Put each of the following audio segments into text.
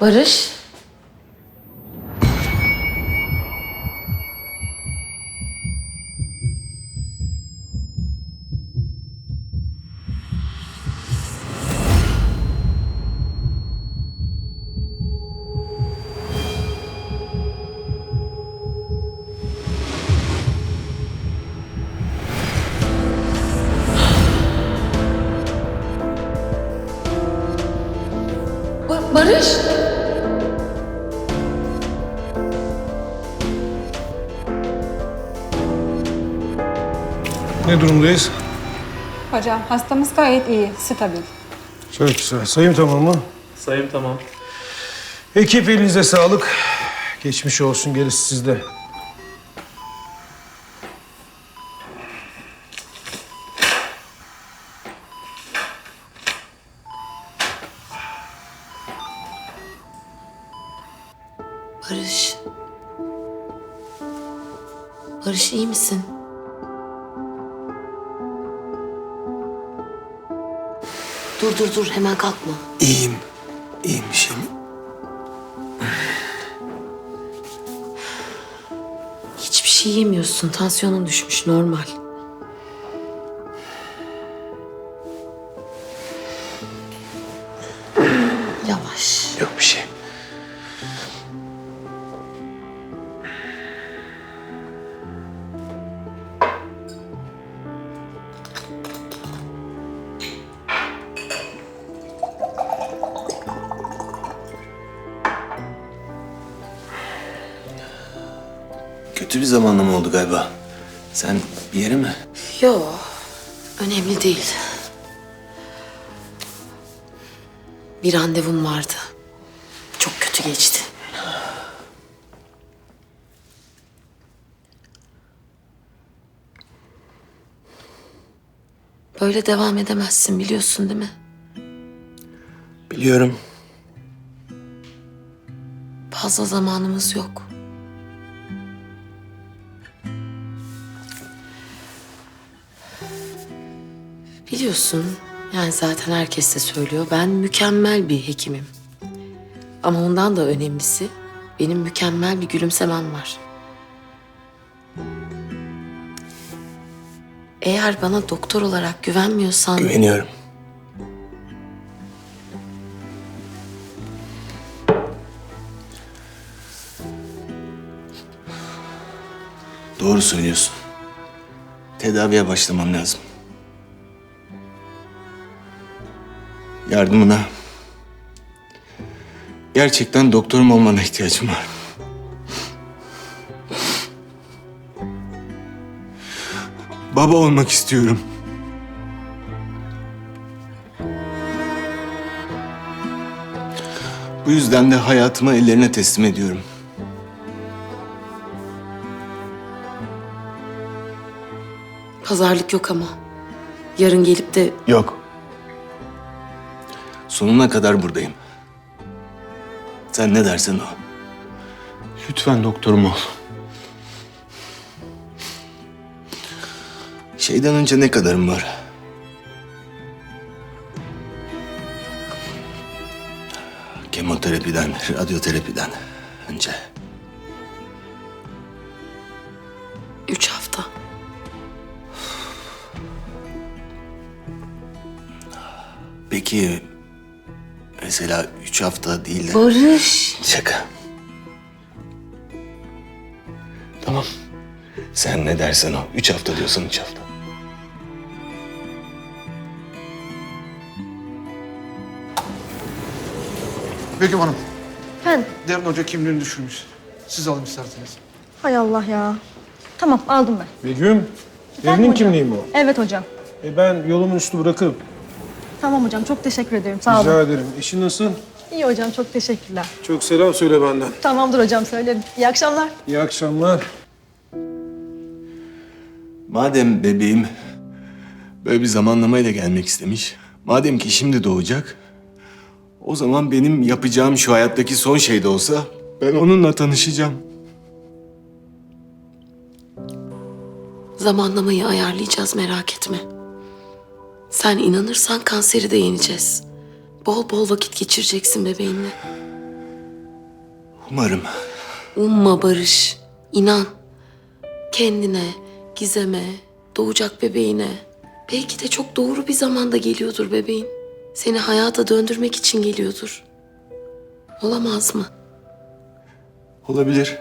Barış. Ne durumdayız? Hocam hastamız gayet iyi, stabil. Çok güzel. Sayım tamam mı? Sayım tamam. Ekip elinize sağlık. Geçmiş olsun gerisi sizde. Barış. Barış iyi misin? Dur dur dur hemen kalkma. İyiyim. İyiyim bir şey mi? Hiçbir şey yemiyorsun. Tansiyonun düşmüş normal. Kötü bir zamanlama oldu galiba. Sen bir yere mi? Yo, önemli değil. Bir randevum vardı. Çok kötü geçti. Böyle devam edemezsin biliyorsun değil mi? Biliyorum. Fazla zamanımız yok. Biliyorsun, yani zaten herkes de söylüyor. Ben mükemmel bir hekimim. Ama ondan da önemlisi benim mükemmel bir gülümsemem var. Eğer bana doktor olarak güvenmiyorsan... Güveniyorum. Doğru söylüyorsun. Tedaviye başlamam lazım. Yardımına, gerçekten doktorum olmana ihtiyacım var. Baba olmak istiyorum. Bu yüzden de hayatımı ellerine teslim ediyorum. Pazarlık yok ama. Yarın gelip de Yok. Sonuna kadar buradayım. Sen ne dersen o. Lütfen doktorum ol. Şeyden önce ne kadarım var? Kemoterapiden, radyoterapiden önce. üç hafta. Peki mesela üç hafta değil de... Barış. Şaka. Tamam. Sen ne dersen o. Üç hafta diyorsan üç hafta. Begüm Hanım, Efendim? Derin Hoca kimliğini düşürmüş. Siz alın isterseniz. Hay Allah ya. Tamam aldım ben. Begüm. Evinin kimliği mi o? Evet hocam. E ben yolumun üstü bırakırım. Tamam hocam çok teşekkür ederim. Sağ Rica olun. ederim. Eşin nasıl? İyi hocam çok teşekkürler. Çok selam söyle benden. Tamamdır hocam söylerim. İyi akşamlar. İyi akşamlar. Madem bebeğim böyle bir zamanlamayla gelmek istemiş. Madem ki şimdi doğacak. O zaman benim yapacağım şu hayattaki son şey de olsa ben onunla tanışacağım. Zamanlamayı ayarlayacağız merak etme. Sen inanırsan kanseri de yeneceğiz. Bol bol vakit geçireceksin bebeğinle. Umarım. Umma Barış. inan. Kendine, Gizem'e, doğacak bebeğine. Belki de çok doğru bir zamanda geliyordur bebeğin. Seni hayata döndürmek için geliyordur. Olamaz mı? Olabilir.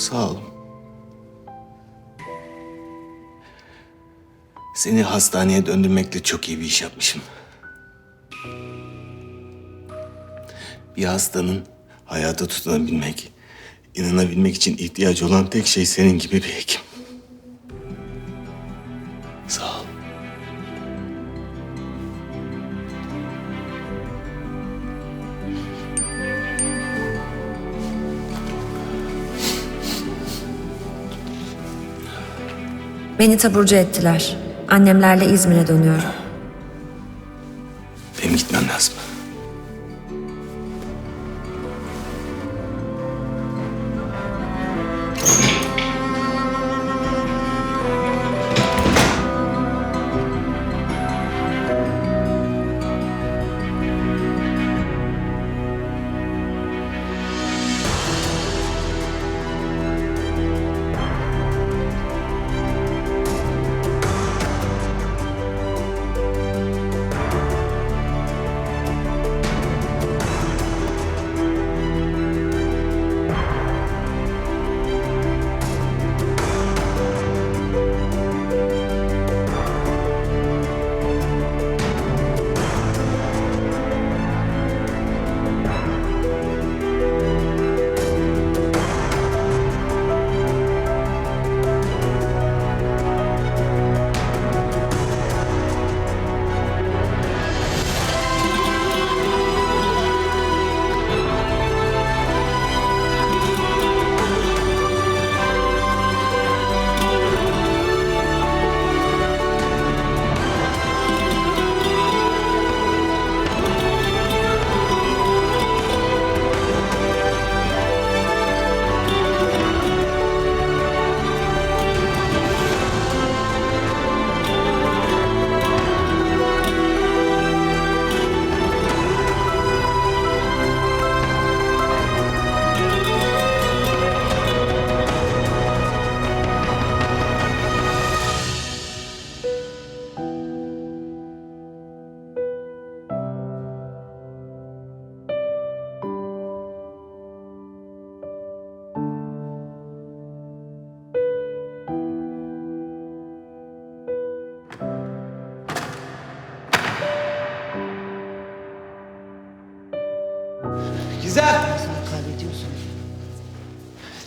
Sağ ol. Seni hastaneye döndürmekle çok iyi bir iş yapmışım. Bir hastanın hayata tutunabilmek, inanabilmek için ihtiyacı olan tek şey senin gibi bir hekim. Beni taburcu ettiler. Annemlerle İzmir'e dönüyorum. Benim gitmem lazım.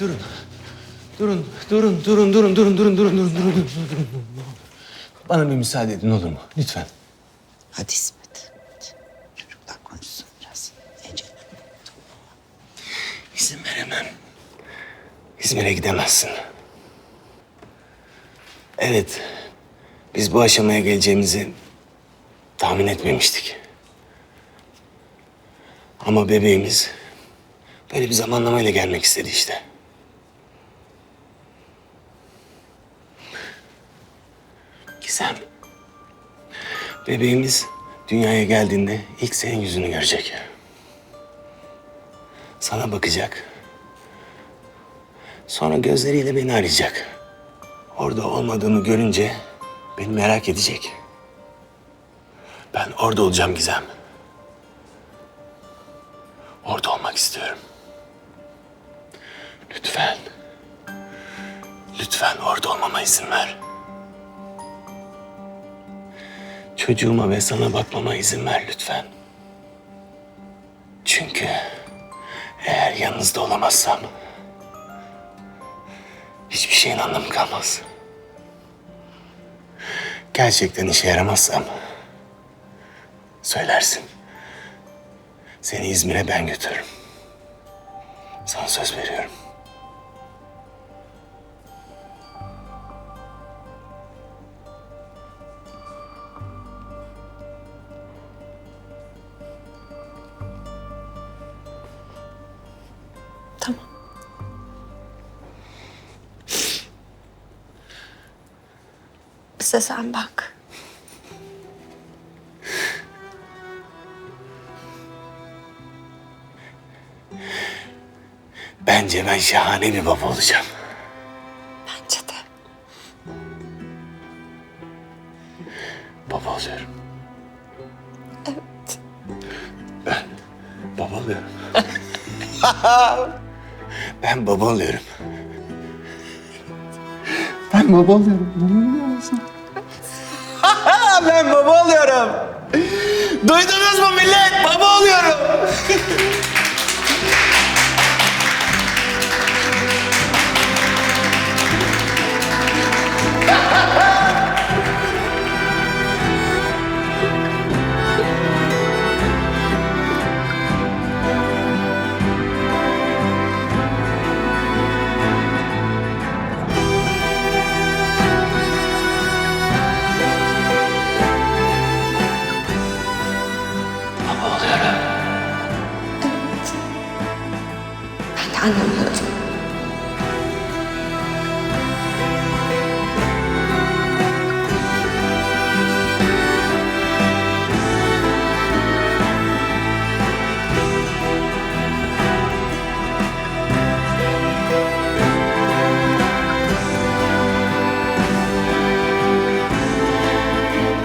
Durun. Durun, durun, durun, durun, durun, durun, durun, durun, durun, durun, durun, durun. Bana bir müsaade edin olur mu? Lütfen. Hadi İsmet. Çocuklar konuşsun biraz. Ece. İzin veremem. İzmir'e gidemezsin. Evet, biz bu aşamaya geleceğimizi tahmin etmemiştik. Ama bebeğimiz böyle bir zamanlamayla gelmek istedi işte. Bebeğimiz dünyaya geldiğinde ilk senin yüzünü görecek. Sana bakacak. Sonra gözleriyle beni arayacak. Orada olmadığımı görünce beni merak edecek. Ben orada olacağım Gizem. Orada olmak istiyorum. Lütfen. Lütfen orada olmama izin ver. Çocuğuma ve sana bakmama izin ver lütfen. Çünkü eğer yanınızda olamazsam hiçbir şeyin anlamı kalmaz. Gerçekten işe yaramazsam söylersin. Seni İzmir'e ben götürürüm. Sana söz veriyorum. Herkese sen bak. Bence ben şahane bir baba olacağım. Bence de. Baba oluyorum. Evet. Ben baba oluyorum. ben baba oluyorum. Ben baba oluyorum. Bunu biliyor? Baba oluyorum. Duydunuz mu millet? Baba oluyorum.